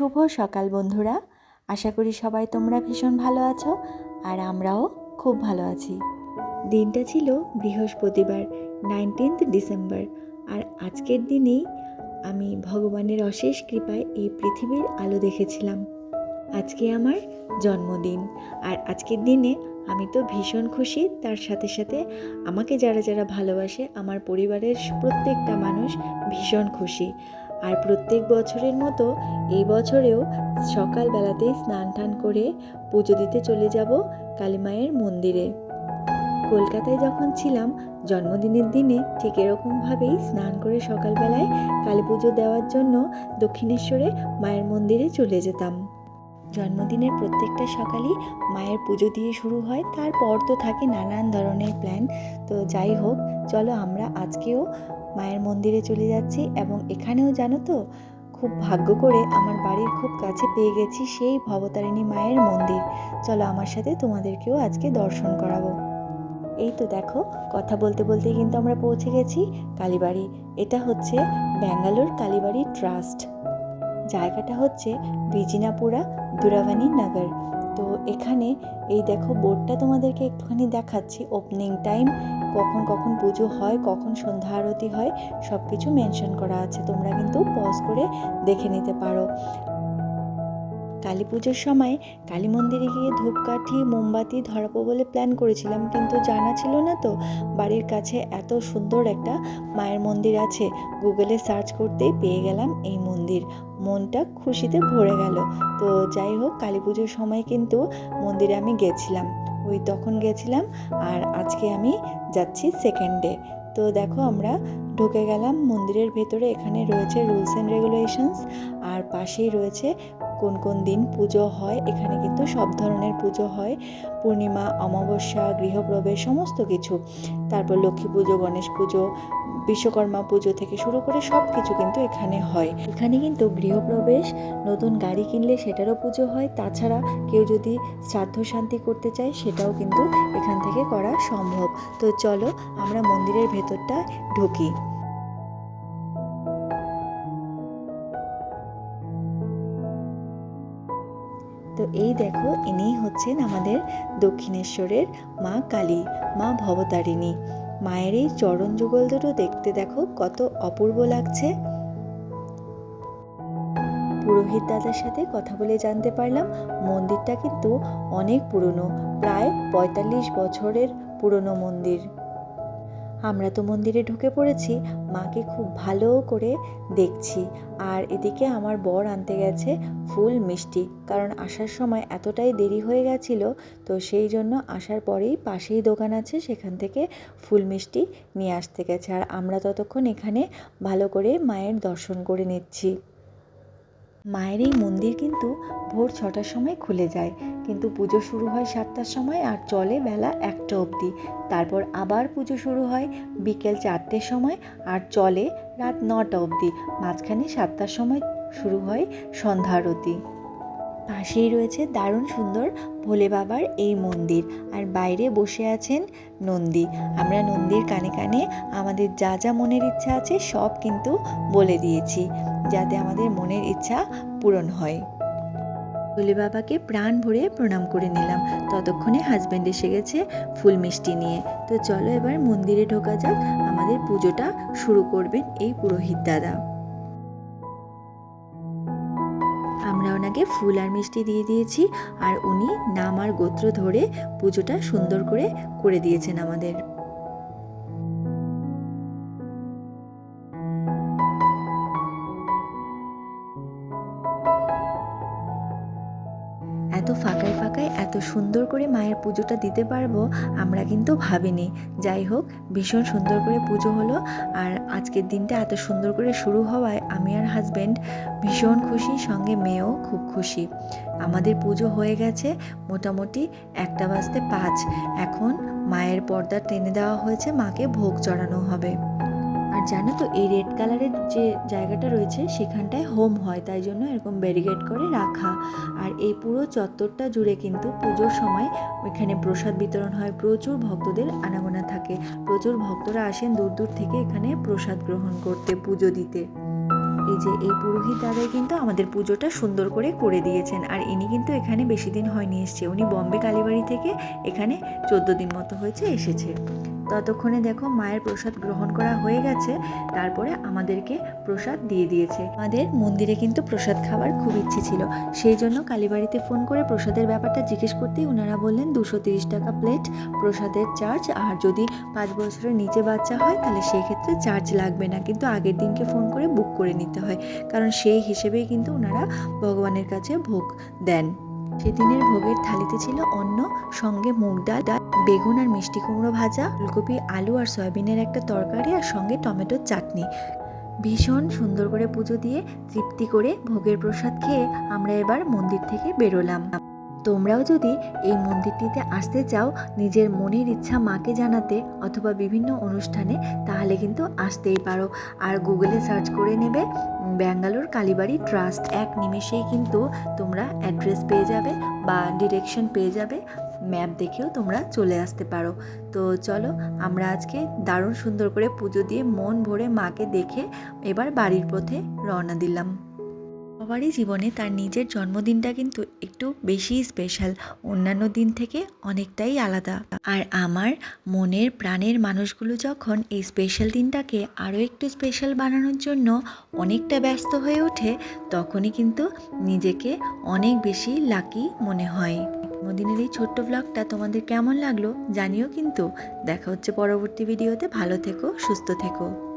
শুভ সকাল বন্ধুরা। আশা করি সবাই তোমরা ভীষণ ভালো আছো আর আমরাও খুব ভালো আছি। দিনটা ছিল বৃহস্পতিবার নাইনটিন্থ ডিসেম্বর আর আজকের দিনেই আমি ভগবানের অশেষ কৃপায় এই পৃথিবীর আলো দেখেছিলাম। আজকে আমার জন্মদিন। আর আজকের দিনে আমি তো ভীষণ খুশি। তার সাথে সাথে আমাকে যারা যারা ভালোবাসে, আমার পরিবারের প্রত্যেকটা মানুষ ভীষণ খুশি। আর প্রত্যেক বছরের মতো এই বছরেও সকালবেলাতেই স্নান টান করে পুজো দিতে চলে যাব কালীমায়ের মন্দিরে। কলকাতায় যখন ছিলাম, জন্মদিনের দিনে ঠিক এরকমভাবেই স্নান করে সকালবেলায় কালী পুজো দেওয়ার জন্য দক্ষিণেশ্বরে মায়ের মন্দিরে চলে যেতাম। জন্মদিনের প্রত্যেকটা সকালই মায়ের পুজো দিয়ে শুরু হয়, তারপর তো থাকে নানান ধরনের প্ল্যান তো যাই হোক, চলো আমরা আজকেও মায়ের মন্দিরে চলে যাচ্ছি এবং এখানেও জানো তো, খুব ভাগ্য করে আমার বাড়ির খুব কাছে পেয়ে গেছি সেই ভবতারিণী মায়ের মন্দির। চলো আমার সাথে তোমাদেরকেও আজকে দর্শন করাবো। এই তো দেখো, কথা বলতে বলতে কিন্তু আমরা পৌঁছে গেছি কালীবাড়ি। এটা হচ্ছে ব্যাঙ্গালোর কালীবাড়ি ট্রাস্ট। জায়গাটা হচ্ছে বিজিনাপুরা দুরাবানি নগর। তো এখানে এই দেখো বোর্ডটা তোমাদেরকে একটুখানি দেখাচ্ছি ওপেনিং টাইম কখন কখন পুজো হয়, কখন সন্ধ্যা আরতি হয় সব কিছু মেনশন করা আছে। তোমরা কিন্তু পজ করে দেখে নিতে পারো। কালী পুজোর সময় কালী মন্দিরে গিয়ে ধূপকাঠি, মোমবাতি ধরাবো বলে প্ল্যান করেছিলাম, কিন্তু জানা ছিল না তো। বাড়ির কাছে এত সুন্দর একটা মায়ের মন্দির আছে। গুগলে সার্চ করতেই পেয়ে গেলাম এই মন্দির। মনটা খুশিতে ভরে গেল। তো যাই হোক, কালী পুজোর সময় কিন্তু মন্দিরে আমি গেছিলাম। ওই তখন গেছিলাম আর আজকে আমি যাচ্ছি সেকেন্ড ডে তো দেখো আমরা ঢুকে গেলাম মন্দিরের ভেতরে, এখানে রয়েছে রুলস অ্যান্ড রেগুলেশনস আর পাশেই রয়েছে কোন কোন দিন পুজো হয়। এখানে কিন্তু সব ধরনের পুজো হয়, পূর্ণিমা, অমাবস্যা, গৃহপ্রবেশ, সমস্ত কিছু। তারপর লক্ষ্মী পুজো, গণেশ পুজো বিশ্বকর্মা পুজো থেকে শুরু করে সব কিছু কিন্তু এখানে হয়। এখানে কিন্তু গৃহপ্রবেশ, নতুন গাড়ি কিনলে সেটারও পুজো হয়। তাছাড়া কেউ যদি শ্রাদ্ধ শান্তি করতে চায়, সেটাও কিন্তু এখান থেকে করা সম্ভব। তো চলো আমরা মন্দিরের ভেতরটা ঢুকি। তো এই দেখো, ইনিই হচ্ছেন আমাদের দক্ষিণেশ্বরের মা কালী, মা ভবতারিণী। মায়ের এই চরণ যুগল দুটো দেখতে দেখো কত অপূর্ব লাগছে। পুরোহিত দাদার সাথে কথা বলে জানতে পারলাম, মন্দিরটা কিন্তু অনেক পুরনো, প্রায় পঁয়তাল্লিশ বছরের পুরনো মন্দির। আমরা তো মন্দিরে ঢুকে পড়েছি, মাকে খুব ভালো করে দেখছি। আর এদিকে আমার বর আনতে গেছে ফুল মিষ্টি, কারণ আসার সময় এতটাই দেরি হয়ে গেছিল, তো সেই জন্য আসার পরেই পাশেই দোকান আছে, সেখান থেকে ফুল মিষ্টি নিয়ে আসতে গেছে। আর আমরা ততক্ষণ এখানে ভালো করে মায়ের দর্শন করে নিচ্ছি। মায়ের এই মন্দির কিন্তু ভোর ছটার সময় খুলে যায়। কিন্তু পুজো শুরু হয় সাতটার সময় আর চলে বেলা একটা অবধি। তারপর আবার পুজো শুরু হয় বিকেল চারটের সময় আর চলে রাত নটা অবধি। মাঝখানে সাতটার সময় শুরু হয় সন্ধ্যা আরতি। পাশেই রয়েছে দারুণ সুন্দর ভোলে বাবার এই মন্দির। আর বাইরে বসে আছেন নন্দী। আমরা নন্দীর কানে কানে আমাদের যা যা মনের ইচ্ছা আছে সব কিন্তু বলে দিয়েছি, যাতে আমাদের মনের ইচ্ছা পূরণ হয়। ভোলে বাবাকে প্রাণ ভরে প্রণাম করে নিলাম। ততক্ষণে হাজব্যান্ড এসে গেছে ফুল মিষ্টি নিয়ে। তো চলো এবার মন্দিরে ঢোকা যাক। আমাদের পুজোটা শুরু করবেন এই পুরোহিত দাদা। আমরা ওনাকে ফুল আর মিষ্টি দিয়ে দিয়েছি আর উনি নাম আর গোত্র ধরে পুজোটা সুন্দর করে করে দিয়েছেন আমাদের। এত ফাঁকায় ফাঁকায় এত সুন্দর করে মায়ের পুজোটা দিতে পারব, আমরা কিন্তু ভাবিনি। যাই হোক, ভীষণ সুন্দর করে পুজো হলো আর আজকের দিনটা এত সুন্দর করে শুরু হওয়ায় আমি আর হাজব্যান্ড ভীষণ খুশি, সঙ্গে মেয়েও খুব খুশি। আমাদের পুজো হয়ে গেছে মোটামুটি একটা বাজতে পাঁচ। এখন মায়ের পর্দা টেনে দেওয়া হয়েছে, মাকে ভোগ চড়ানো হবে। আর জানো তো, এই রেড কালারের যে জায়গাটা রয়েছে, সেখানটায় হোম হয়। তাই জন্য এরকম ব্যারিকেড করে রাখা। আর এই পুরো চত্বরটা জুড়ে কিন্তু পুজোর সময় এখানে প্রসাদ বিতরণ হয়। প্রচুর ভক্তদের আনাগোনা থাকে। প্রচুর ভক্তরা আসেন দূর দূর থেকে এখানে প্রসাদ গ্রহণ করতে, পুজো দিতে। এই যে এই পুরো পুরোহিত দাদাই কিন্তু আমাদের পুজোটা সুন্দর করে করে দিয়েছেন। আর ইনি কিন্তু এখানে বেশি দিন হয়নি এসছে। উনি বম্বে কালীবাড়ি থেকে এখানে চোদ্দ দিন মতো হয়েছে এসেছে। ততক্ষণে দেখো মায়ের প্রসাদ গ্রহণ করা হয়ে গেছে, তারপরে আমাদেরকে প্রসাদ দিয়ে দিয়েছে। আমাদের মন্দিরে কিন্তু প্রসাদ খাবার খুব ইচ্ছে ছিল। সেই জন্য কালীবাড়িতে ফোন করে প্রসাদের ব্যাপারটা জিজ্ঞেস করতেই ওনারা বললেন, দুশো তিরিশ টাকা প্লেট প্রসাদের চার্জ, আর যদি পাঁচ বছরের নিচে বাচ্চা হয়, তাহলে সেই ক্ষেত্রে চার্জ লাগবে না, কিন্তু আগের দিনকে ফোন করে বুক করে নিতে হয়। কারণ সেই হিসেবেই কিন্তু ওনারা ভগবানের কাছে ভোগ দেন। সেদিনের ভোগের থালিতে ছিল অন্ন, সঙ্গে মুগ ডাল ডাল, বেগুন আর মিষ্টি কুমড়ো ভাজা, ফুলকপি, আলু আর সয়াবিনের একটা তরকারি আর সঙ্গে টমেটোর চাটনি। ভীষণ সুন্দর করে পুজো দিয়ে তৃপ্তি করে ভোগের প্রসাদ খেয়ে আমরা এবার মন্দির থেকে বেরোলাম। তোমরাও যদি এই মন্দিরটিতে আসতে চাও, নিজের মনের ইচ্ছা মাকে জানাতে অথবা বিভিন্ন অনুষ্ঠানে, তাহলে কিন্তু আসতেই পারো। আর গুগলে সার্চ করে নেবে ব্যাঙ্গালোর কালীবাড়ি ট্রাস্ট এক নিমেষেই কিন্তু তোমরা অ্যাড্রেস পেয়ে যাবে বা ডিরেকশন পেয়ে যাবে, ম্যাপ দেখেও তোমরা চলে আসতে পারো। তো চলো, আমরা আজকে দারুণ সুন্দর করে পুজো দিয়ে মন ভরে মাকে দেখে এবার বাড়ির পথে রওনা দিলাম। সবারই জীবনে তার নিজের জন্মদিনটা কিন্তু একটু বেশি স্পেশাল অন্যান্য দিন থেকে অনেকটাই আলাদা। আর আমার মনের প্রাণের মানুষগুলো যখন এই স্পেশাল দিনটাকে আরও একটু স্পেশাল বানানোর জন্য অনেকটা ব্যস্ত হয়ে ওঠে, তখনই কিন্তু নিজেকে অনেক বেশি লাকি মনে হয়। জন্মদিনের এই ছোট্ট ব্লগটা তোমাদের কেমন লাগল জানিও কিন্তু। দেখা হচ্ছে পরবর্তী ভিডিওতে ভালো থেকো, সুস্থ থেকো।